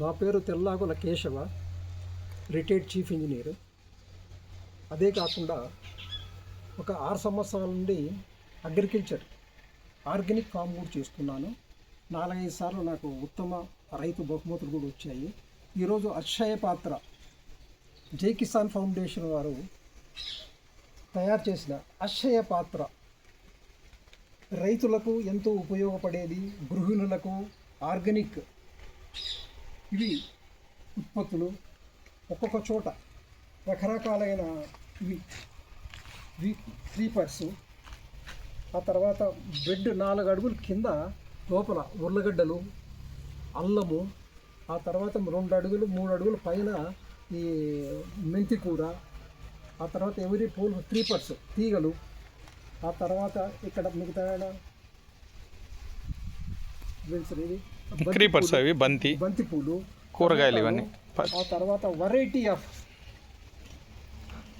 నా పేరు Tellagula Keshava retired chief engineer. అదే కాకుండా ఒక ఆరు సంవత్సరాల నుండి అగ్రికల్చర్ ఆర్గానిక్ ఫామ్ కూడా చేస్తున్నాను. నాలుగైదు సార్లు నాకు ఉత్తమ రైతు బహుమతులు కూడా వచ్చాయి. ఈరోజు అక్షయ పాత్ర జై కిసాన్ ఫౌండేషన్ వారు తయారు చేసిన అక్షయ పాత్ర. రైతులకు ఎంతో ఉపయోగపడేది గృహిణులకు ఆర్గానిక్ ఇవి ఉత్పత్తులు ఒక్కొక్క చోట రకరకాలైన ఇవి. ఇవి క్రీపర్స్ ఆ తర్వాత బెడ్ నాలుగు అడుగుల కింద లోపల ఉర్లగడ్డలు అల్లము ఆ తర్వాత రెండు అడుగులు మూడు అడుగుల పైన ఈ మెంతి కూర ఆ తర్వాత ఎవరి పూలు క్రీపర్స్ తీగలు ఆ తర్వాత ఇక్కడ మిగతా ఇది క్రీపర్స్. అవి బంతి బంతి పూలు కూరగాయలు ఇవన్నీ. ఆ తర్వాత వెరైటీ ఆఫ్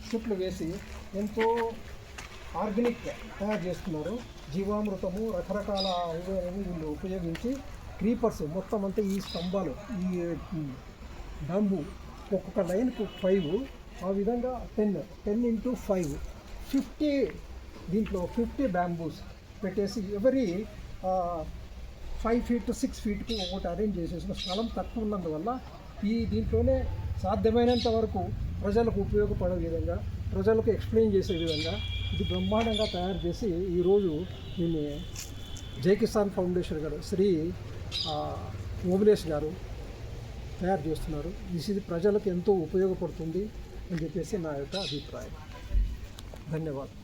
చెట్లు వేసి ఎంతో ఆర్గానిక్ తయారు చేస్తున్నారు జీవామృతము రకరకాల వీళ్ళు ఉపయోగించి క్రీపర్స్ మొత్తం అంతా ఈ స్తంభాలు ఈ డంబు ఒక్కొక్క లైన్కు ఫైవ్ ఆ విధంగా ten ten into five fifty దీంట్లో ఫిఫ్టీ బ్యాంబూస్ పెట్టేసి ఎవరి ఫైవ్ ఫీట్ సిక్స్ ఫీట్కు ఒకటి అరేంజ్ చేసేసిన స్థలం తక్కువ ఉన్నందువల్ల ఈ దీంట్లోనే సాధ్యమైనంత వరకు ప్రజలకు ఉపయోగపడే విధంగా ప్రజలకు ఎక్స్ప్లెయిన్ చేసే విధంగా ఇది బ్రహ్మాండంగా తయారు చేసి ఈరోజు దీన్ని జై కిసాన్ ఫౌండేషన్ గారు శ్రీ ఆ, గారు తయారు చేస్తున్నారు. ఇది ప్రజలకు ఎంతో ఉపయోగపడుతుంది అని చెప్పేసి నా యొక్క అభిప్రాయం. ధన్యవాదాలు.